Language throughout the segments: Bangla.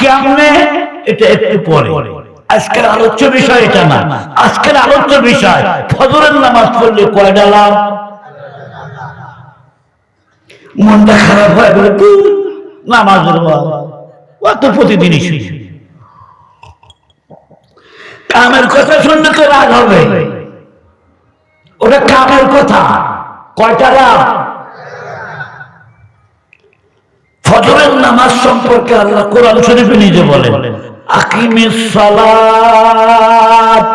কেমনে এটা একটু পরে। আজকের আলোচ্য বিষয় এটা না। আজকের আলোচ্য বিষয় ফজরের নামাজ পড়লে মনটা খারাপ হয় বলে "ধুর, নামাজের বাবা ও তো প্রতিদিনই শুনি। কামের কথা শুনলে তো রাগ হবে। ওটা কামের কথা। কয়টা লাভ ফজরের নামাজ সম্পর্কে আল্লাহ কোরআন শরীফে নিজে বলেন আকিমিস সালাত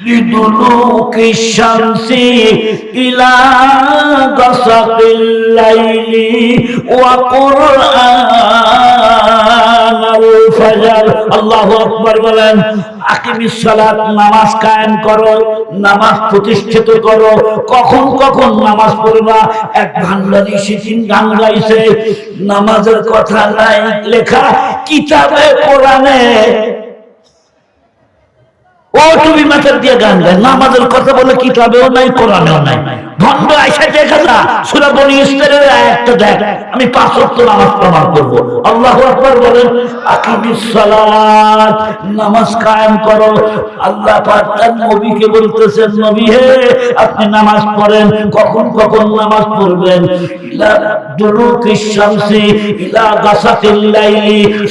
لدلوك الشمس إلى غسق الليل وقرآن নামাজ কায়েম নামাজ প্রতিষ্ঠিত কখন কখন নামাজ পড়বা? এক গাইছে নামাজের কথা নাই লেখা, কিতাবে, কোরআনে ও তুমি মাথার দিয়ে গান গায়, নামাজের কথা বলে কিতাবেও নাই, কোরআনেও নাই। দেখা সুরা বনি আয়াতটা দেখ, আমি পাঁচ নামাজ প্রমাণ আল্লাহু বলেন নামাজ কায়েম করো। আল্লাহ নবীকে বলতেছেন, নবী হে, আপনি নামাজ পড়েন, কখন কখন নামাজ পড়বেন? ইলা ইলা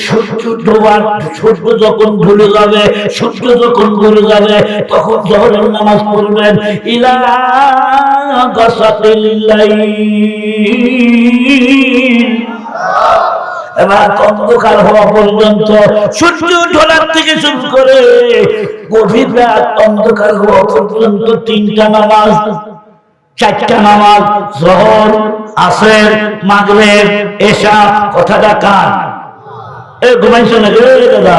সূর্য ডোবার, সূর্য যখন ভুলে যাবে, সূর্য যখন ভুলে যাবে, তখন জহরের নামাজ পড়বেন। ইলা রাত অন্ধকার হওয়া পর্যন্ত সূর্য ঢোলার থেকে শুরু করে গভীর রাত অন্ধকার হওয়া পর্যন্ত তিনটা নামাজ, চারটা নামাজ, জহর, আসের, মাগরেব, এশা, কথাটা কার? এ ঘুমাইছো না রে দাদা।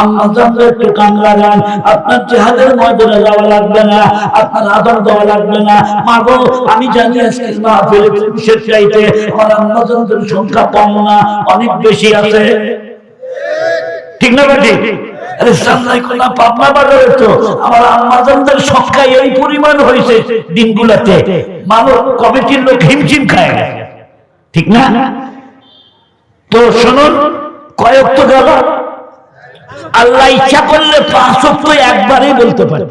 আম্মা জানলে একটু কান লাগান আপনার ময়দানে যাওয়া লাগবে না, আপনার আদর দেওয়া লাগবে না। মা গো আমি জানি আজকে মাহফিলে পুরুষের চাইতে আমার জানদের সংখ্যা কম না, অনেক বেশি আছে। ঠিক না বেটি? আরে তো। আমার এই পরিমাণ হয়েছে দিনগুলোতে। মানব কমিটির লোক হিমশিম খায়? ঠিক না? তো শুনুন, কয়েক তো গেল। আল্লাহ ইচ্ছা করলে পাঁচ তো একবারে বলতে পারে।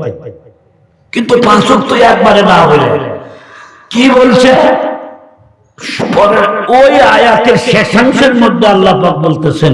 কিন্তু পাঁচ তো একবারে না বলে কি বলছে? ওই আয়াতের শেষাংশের মধ্যে আল্লাহ পাক বলতেছেন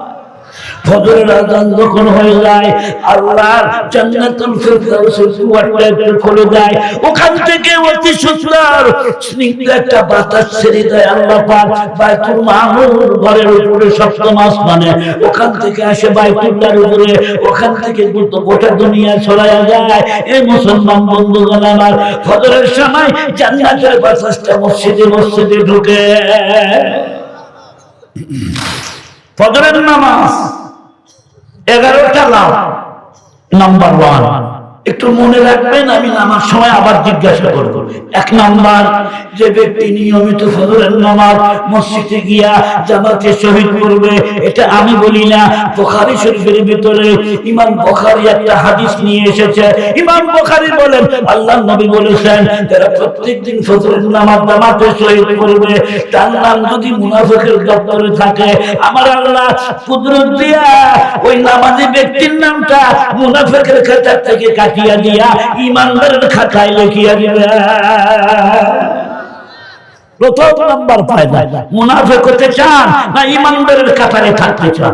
ফজরের আজান যখন হয়ে যায়, আল্লাহর জান্নাতুল ফিরদাউসের ওখান থেকে অতি সুন্দর স্নিগ্ধ একটা বাতাস ছেড়ে দেয় আল্লাহ পাক। বাইতুল ঘরের উপরে ওখান থেকে আসে বাইতুল্লাহর উপরে। ওখান থেকে গোটা গোটা দুনিয়া ছড়ায়া যায়। এই মুসলমান বন্ধুগণ আমার, ফজরের সময় জান্নাতের বাতাসটা মসজিদে মসজিদে ঢুকে। ফজরের নামাজ এগারোটা লাভ নাম্বার ওয়ান একটু মনে রাখবেন, আমি নামার সময় আবার জিজ্ঞাসা করব। এক নাম্বার, যে ব্যক্তি নিয়মিত ফজরের নামাজ মসজিদে গিয়া জামাতে শহীদ করবে, এটা আমি বলি না। বুখারী শরীফের ভিতরে ইমাম বুখারী একটা হাদিস নিয়ে এসেছে। ইমাম বুখারী বলেন, আল্লাহ নবী বলেছেন, যারা প্রত্যেকদিন ফজরের নামাজ জামাতে শহীদ করবে, তার নাম যদি মুনাফিকের দপ্তরে থাকে, আমার আল্লাহ কুদরত দিয়া ওই নামাজি ব্যক্তির নামটা মুনাফিকের খাতা থেকে কাটিয়া দিয়া ইমানদারের খাতায় লেখিয়া দিবে। প্রথম নাম্বার ফায়দা মুনাফে করতে চান না ইমানদারের খাতায় থাকতে চান?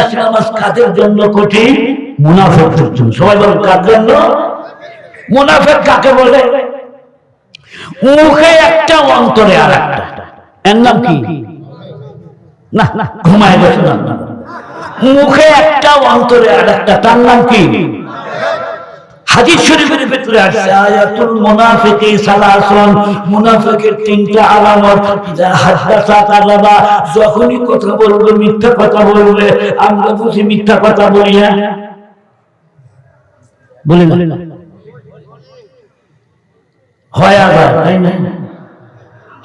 এশার নামাজ কাদের জন্য কঠিন? মুনাফেকদের জন্য। সবাই বলেন, কার জন্য? মুনাফেক কাকে বলে? মুখে একটা, অন্তরে আর একটা এর নাম কি? না না ঘুমায় বসে মুখে একটা, অন্তরে আর একটা তার নাম কি? হাদিস শরীফের ভিতরে আসছে আয়াতুল মুনাফিকি সালাসুন। মুনাফিকের তিনটা আলামত হাদাসা যখনই কথা বলবে, মিথ্যা কথা বলবে, আমরা বুঝি মিথ্যা কথা বলি না। বলি না। হয় আবার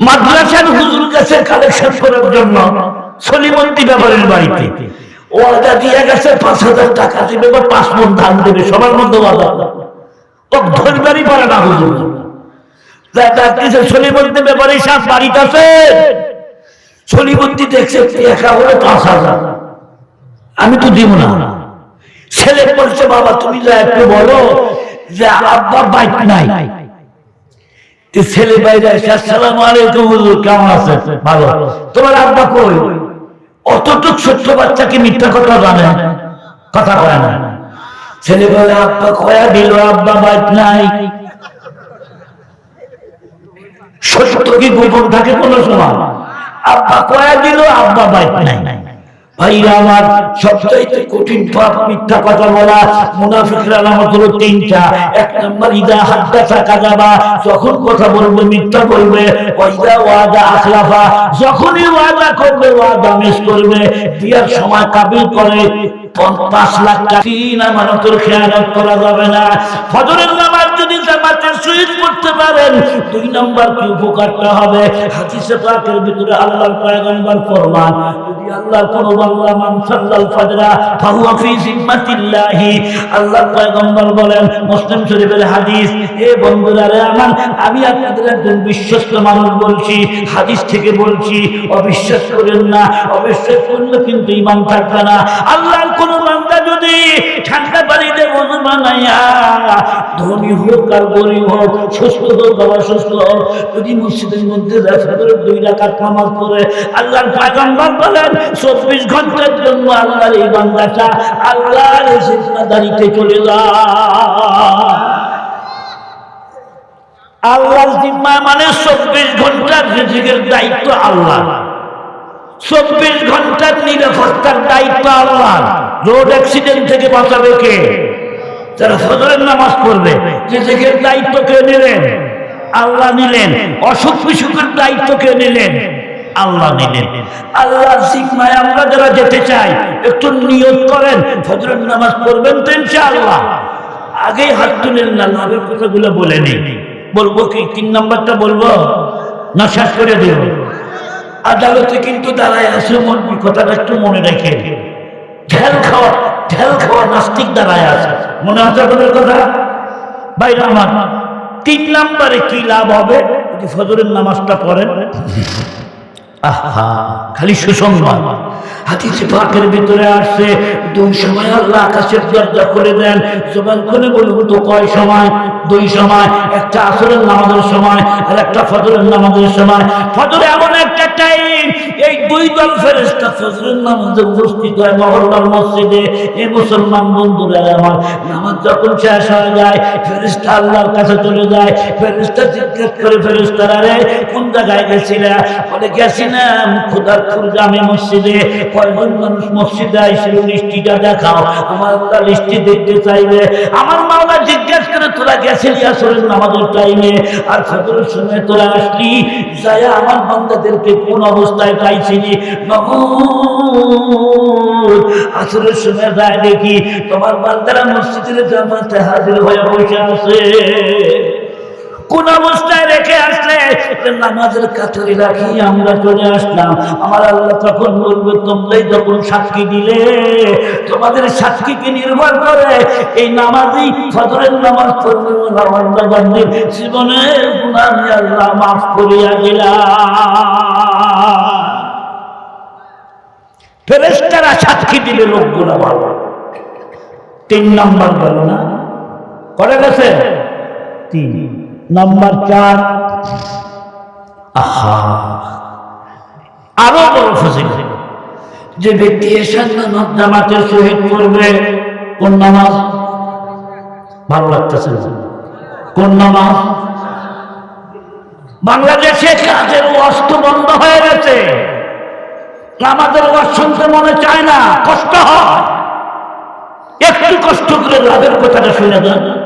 মাদ্রাসার হুজুর কাছে কালেকশন করার জন্য সলিমন্দি ব্যাপারের বাড়িতে ওয়াদা দিয়ে গেছে, পাঁচ হাজার টাকা দিবে বা পাঁচ মন ধান দেবে, সবার মধ্যে ওয়াদা। ও ধরবারই পারে না, হুজুর। বাড়িতে দেখছে পাঁচ হাজার। আমি তো দিব না। ছেলে বলছে, বাবা, তুমি বলো যে আব্বা বাইক নাই। ছেলে বাইরে আসসালামু আলাইকুম, হুজুর, কেমন আছে? ভালো। তোমার আব্বা কই? অতটুক ছোট্ট বাচ্চাকে মিথ্যা কথা জানে? কথা কয় না। ছেলে বলে, আব্বা কয়া দিল, আব্বা বাইক নাই। সত্য কি গোপন থাকে কোনো সময়? আব্বা কয়া দিল, আব্বা বাইক নাই। ভাইরা আমার, সবচাইতে কঠিন পাপ মিথ্যা কথা বলা, মুনাফিকরা হলো তিনটা। এক নম্বর, ইদা যাবা যখন কথা বলবে, মিথ্যা বলবে ওয়াইদা ওয়াদা আখলাফা, যখনই ওয়াদা করবে, ওয়াদা মিস করবে। বিয়ার সময় কাবিল করে লাখ করা যাবে না। ফজরের নামাজ যদি সহিত করতে পারেন, দুই নম্বর কি উপকারটা হবে? পাকের ভিতরে আল্লাহর পয়গম্বর ফরমান কোন মুসলিম শরীফের হাদিস, এ বন্ধুরা রে আমার, আমি আপনাদের একজন বিশ্বস্ত মানুষ বলছি, হাদিস থেকে বলছি, অবিশ্বাস করেন না, অবিশ্বাস করলে কিন্তু ইমান থাকবে না। আল্লাহর কোন বান্দা যদি ঠান্ডা পানিতে বানাইয়া ধনী হোক আর গরিব হোক, সুস্থ হোক বা অসুস্থ হোক, যদি মসজিদের মধ্যে দুই আল্লাহর বলেন, চব্বিশ ঘণ্টার জন্য আল্লাহর এই বান্দাটা আল্লাহর চলে আল্লাহর জিম্মা মানে চব্বিশ ঘণ্টার রিজিকের দায়িত্ব আল্লাহ চব্বিশ ঘণ্টার নিরাপত্তার দায়িত্ব আল্লাহ রোড অ্যাক্সিডেন্ট থেকে বাঁচাবে কে? যারা ফজরের নামাজ পড়বে রিজিকের দায়িত্ব কে নিলেন? আল্লাহ নিলেন। অসুখ বিসুখের দায়িত্ব কে নিলেন? আল্লাহ নিলেন। আল্লাহ জিম্মায় আমরা যারা যেতে চাই, একটু নিয়ত করেন, ফজরের নামাজ পড়বেন তো ইনশাআল্লাহ। আগেই হাত তুলেন না লাভের কথাগুলো বলে নেই। বলব কি? তিন নাম্বারটা বলব? না, শেষ করে দেব। আদালতে কিন্তু দাঁড়ায় আছে, মন কথাটা একটু মনে রেখে ঢেল খাওয়া ঢেল খাওয়া নাস্তিক দাঁড়ায় আছে। মনে আছে আপনাদের কথা? ভাই আমার তিন নাম্বারে কি লাভ হবে? যদি ফজরের নামাজটা পড়েন? আহা, খালি সুসংবাদ। হাদিসে পাকের ভিতরে আসছে। দুই সময় আল্লাহ আকাশের দরজা খুলে দেন, জবান খুলে বলব তো কয় সময়? দুই সময়, একটা আসরের নামাজের সময় আর একটা ফজরের নামাজের সময়। ফজরে এমন একটা টাইম এই দুই দল ফেরেশতা ফজরের নামাজে উপস্থিত হয় মহল্লার মসজিদে। এই মুসলমান বন্ধুরা আমার, নামাজ যখন শেষ হয়ে যায়, ফেরেশতা আল্লাহর কাছে চলে যায়। ফেরেশতা জিজ্ঞেস করে, ফেরেশতারা রে, কোন জায়গায় গেছিলা? বলে, গেছিলাম খুদার জামে মসজিদে। কয়জন মানুষ মসজিদে আইছিল লিস্টিটা দেখাও, আমার আল্লাহ লিস্টি দেখতে চাইবে। আমার মাওলা জিজ্ঞেস করে, তোরা গেছিলি আসলে নামাজের টাইমে আর ফজরের সময় তোরা আসলি? যায় আমার বান্দাদেরকে কোন অবস্থায় পাইছিলি? আসরের সময় যায় দেখি তোমার বান্দারা মসজিদের জামাতে হাজির হয়ে বসে আছে। কোন অবস্থায় রেখে আসলে নামাজের কাতারে রাখি আমরা চলে আসলাম। আমার আল্লাহ তখন বলবে, তোমরাই তখন সাক্ষী দিলে, তোমাদের সাক্ষীকে নির্ভর করে এই নামাজই ফজরের নামাজ পড়বে আমি আল্লাহ মাফ করিয়া দিলাম। ফেরেস্তারা সাক্ষী দিলে লোকগুলা ভালো তিন নাম্বার গেল না। করে গেছে? তিন। নাম্বার চার, আহা। আরও বড় ফসিল যে ব্যক্তি এসার নামাজ, জামাতের শহীদ করবে, কোন নামাজ? ভালো লাগতেছে? কোন নামাজ? বাংলাদেশে কাজের অস্ত্র বন্ধ হয়ে গেছে। আমাদের শুনতে মনে চায় না, কষ্ট হয়। একটু কষ্ট করে লাভের কথাটা শুনে যান।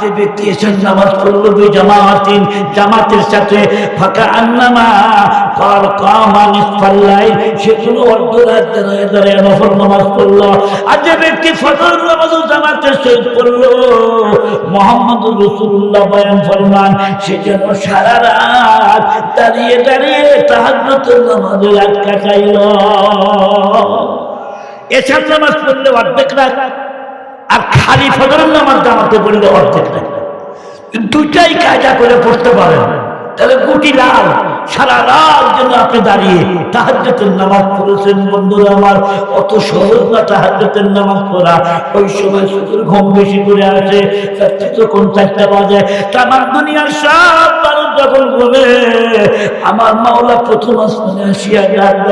যে ব্যক্তি এসেন নামাজ পড়ল দুই জামাতিন জামাতের সাথে, ফাঁকা আন্নামা, কর কামান ইসফাল্লাই সেগুলো অর্ধ রাত দাঁড়ায় দাঁড়ায় নামাজ পড়ল। আর যে ব্যক্তি ফজর নামাজ জামাতের সহিত পড়ল মোহাম্মদ রসুল্লাহ বয়ান ফরমান সেজন্য সারা রাত দাঁড়িয়ে দাঁড়িয়ে তাহাজ্জুদের নামাজে রাত কাটাইল। এসার নামাজ পড়লে অর্ধেক রাত আর খালি ফজরের নামাজ জামাতে পড়লে অর্ধেক দুইটাই কায়দা করে পড়তে পারেন। তাহলে গুটি লাল। সারা রাত যেন আপনি দাঁড়িয়ে তাহাজ্জতের নামাজ পড়েছেন বন্ধুরা আমার। অত সহজ না তাহাজ্জতের নামাজ পড়া। ওই সময় শুধুর ঘুম বেশি করে আসে। তখন চারটা বাজে, তামার দুনিয়ার সব মানুষ যখন আমার মাওলা প্রথম আসমানে আসিয়া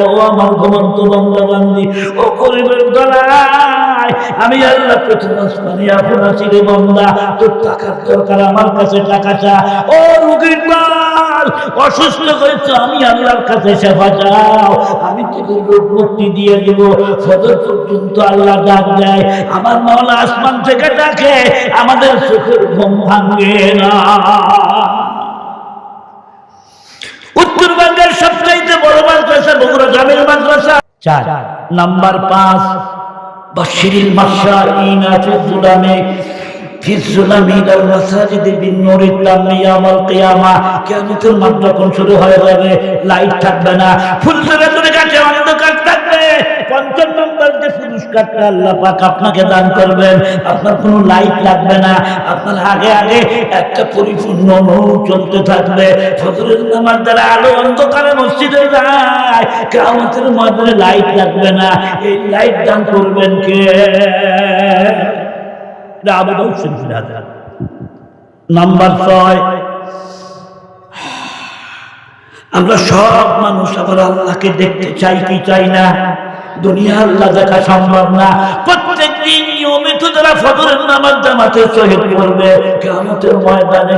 ও আমার ঘুমন্ত বন্ধা বান্দি। ও গরিবের গলায়, আমি আল্লাহ প্রথম আসমানে এখন রে তোর টাকার দরকার, আমার কাছে টাকা চা। ও রুগীর অসুস্থ হয়েছে, আমি আল্লাহর কাছে সেবা চাও। আমি মুক্তি দিয়ে ফজর পর্যন্ত আল্লাহ ডাক দেয়, আমার আসমান থেকে ডাকে, আমাদের ঘুম না। উত্তরবঙ্গের সবচাইতে বড় মাদ্রাসা বগুড়া জামিল মাদ্রাসা। চার, নাম্বার পাঁচ বাশিরিল মাশাইন আছে জুলামে في আপনার কোন লাইট লাগবে না। আপনার আগে আগে একটা পরিপূর্ণ নৌ চলতে থাকবে। ফজরের নামার দ্বারা আলো অন্ধকারে মসজিদে যায়, কেয়ামতের লাইট লাগবে না। এই লাইট দান করবেন কে? এটা। নাম্বার আমরা সব মানুষ আবার আল্লাহকে দেখতে চাই কি চাই না? দুনিয়া আল্লাহ দেখা সম্ভব না। প্রত্যেক দিন নিয়মিত যারা ফজরের নামাজ জামাতে করবে ময়দানে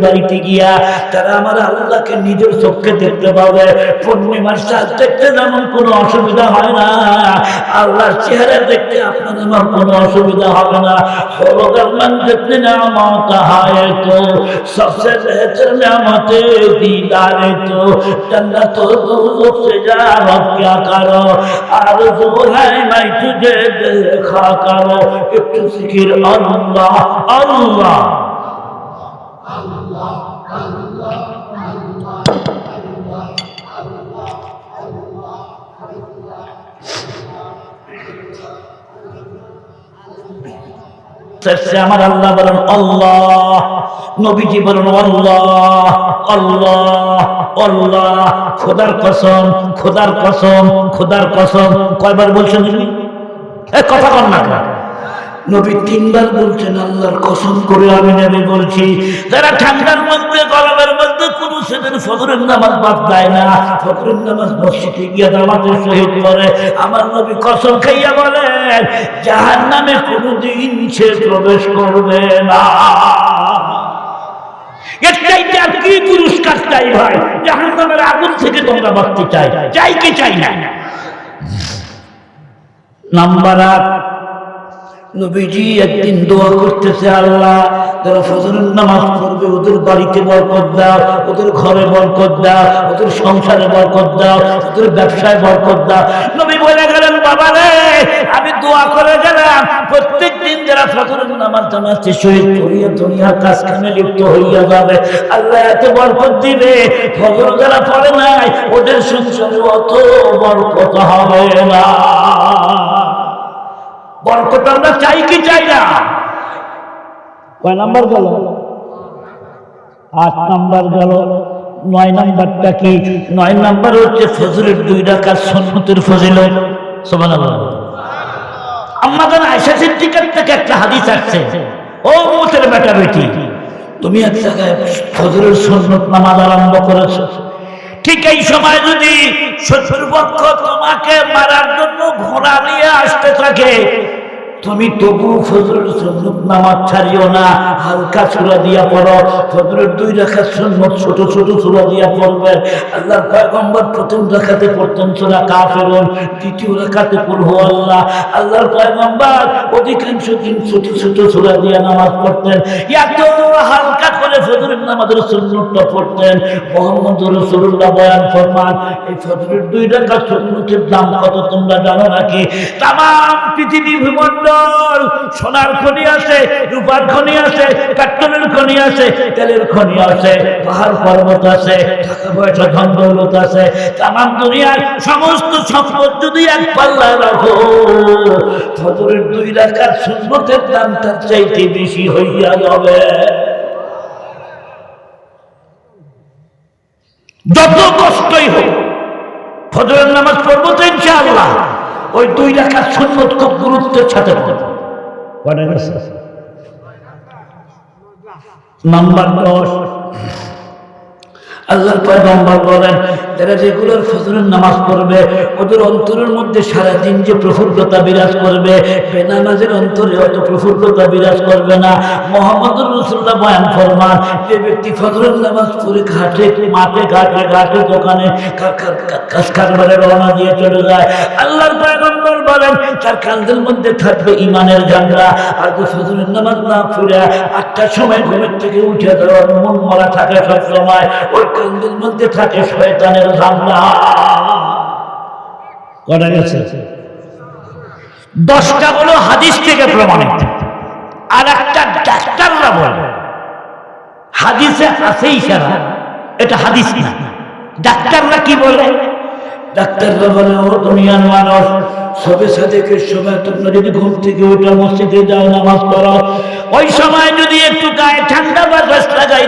বাড়িতে গিয়া তারা আমার আল্লাহকে নিজের চোখকে দেখতে পাবে। পূর্ণিমার সাজ দেখতে যেমন কোনো অসুবিধা হয় না। আল্লাহর চেহারা দেখতে আপনার আমার কোনো অসুবিধা হবে না হলদার মান দেখতে নামত হয় তো सबसे बेहतर नियामत दीदार तो जन्नत दोजख से जा रब क्या करो आरज़ू है मैं तुझे देखा करो एक जिक्र अल्लाह अल्लाह শেষে আমার আল্লাহ বলেন, আল্লাহ, নবীজি বলেন, আল্লাহ আল্লাহ আল্লাহ, খোদার কসম খোদার কসম খোদার কসম কয়বার বলছেন তুমি কথা কর না? নবী তিনবার বলছেন, আল্লাহর কসম করে আমি নবী বলছি যারা ঠান্ডার মধ্যে, গরমের মধ্যে কোন সেদিন ফজরের নামাজ বাদ দেয় না। ফজরের নামাজ মসজিদে গিয়ে নামাজের শহীদ করে আমার নবী কসম খাইয়া বলেন জাহান নামে কোনোদিন সে প্রবেশ করবে না। একটাই আর কি পুরস্কার চাই ভাই? জাহান নামের আগুন থেকে তোমরা বাঁচতে চাই। চাই কি চাই না? নাম্বার আট নবীজি একদিন দোয়া করতেছে, আল্লাহ, যারা ফজরের নামাজ পড়বে, ওদের বাড়িতে বরকত দাও, ওদের ঘরে বরকত দাও, ওদের সংসারে বরকত দাও, ওদের ব্যবসায় বরকত দাও। নবী বলে গেলেন, বাবা রে, আমি দোয়া করে গেলাম প্রত্যেক দিন যারা ফজরের নামাজ জানাচ্ছে শহীদ করিয়া দুনিয়ার কাজখানে লিপ্ত হইয়া যাবে, আল্লাহ এত বরকত দিবে। ফজর যারা পড়ে নাই, ওদের সংসারে অত বরকত হবে না। বরকত আমরা চাই কি চাই না? কয় নাম্বার গেল? আট নাম্বার গেল। নয় নাম্বারটা কি? নয় নাম্বার হচ্ছে ফজরের দুই রাকাত সন্ন্যতের ফজিল আমাদের আয়সা সিদ্দিকার থেকে একটা হাদিস আসছে। ও মুতের বেটা বেটি তুমি এক জায়গায় ফজরের সন্ন্যত নামাজ আরম্ভ করেছ। ঠিক এই সময় যদি শত্রুপক্ষ তোমাকে মারার জন্য ঘোড়া নিয়ে আসতে থাকে তুমি তবু ফজরের সুন্নত নামাজ ছাড়িও না, হালকা সূরা দিয়া পড়ো। ফজরের দুই রাখার সুন্নত, ছোট ছোট সূরা দিয়া পড়বেন আল্লাহর পয়গম্বর প্রথম রাখাতে পড়তেন সূরা কাফিরুন, দ্বিতীয় রাখাতে পড়ব আল্লাহ। আল্লাহর পয়গম্বর অধিকাংশ দিন ছোট ছোট সূরা দিয়া নামাজ পড়তেন। এত হালকা করে ফজরের নামাজের সুন্নতটা পড়তেন। মোহাম্মদ রাসূলুল্লাহ বয়ান ফরমান, এই ফজরের দুই রাখার সুন্নতের দাম কত তোমরা জানো নাকি? তাম, পৃথিবী ভূমণ্ডল সোনার খনি আছে, রূপার খনি আছে পেট্রোলের খনি আছে, তেলের খনি আছে, পাহাড় পর্বত আছে, টাকা পয়সা, ধন দৌলত আছে। তাম দুনিয়ার সমস্ত সম্পদ যদি এক পাল্লায় রাখো, ফজরের দুই রাখার সুন্নতের দাম তার চাইতে বেশি হইয়া যাবে। যত কষ্টই হোক, ফজরের নামাজ পড়ব তো ইনশাআল্লাহ। ওই দুই রাখা সুন্নত খুব গুরুত্বের সাথে? নাম্বার দশ আল্লাহর পয়গম্বর বলেন, যারা রেগুলার ফজরের নামাজ পড়বে, ওদের অন্তরের মধ্যে সারাদিন যে প্রফুল্লতা বিরাজ করবে, বেনামাজের অন্তরে অত প্রফুল্লতা বিরাজ করবে না। মোহাম্মদ রসুল্লাহ বয়ান ফরমান, যে ব্যক্তি ফজরের নামাজ পড়ে ঘাটে, মাঠে, ঘাটে ঘাটে, দোকানে কাজ কারবারে রওনা দিয়ে চলে যায়। আল্লাহর পয়গম্বর বলেন তার কান্দের মধ্যে থাকবে ইমানের ঝান্ডা, আর যে ফজরের নামাজ না পড়ে, আটটার সময় ঘুমের থেকে উঠে দেওয়ার মন মরা থাকে সব সময় ওর মধ্যে থাকে শয়তানের গেছে? দশটা হলো হাদিস থেকে প্রমাণিত। আর একটা ডাক্তাররা বলে, হাদিসে আছে ইশারা এটা হাদিস না। ডাক্তাররা কি বলে? ডাক্তাররা বলে, ও দুনিয়ার মানুষ, সবে সাদেকের সময় তোমরা যদি ঘুম থেকে উঠে, মসজিদে যাও, নামাজ পড়ো। ওই সময় যদি একটু গায়ে ঠান্ডা বাতাস লাগাই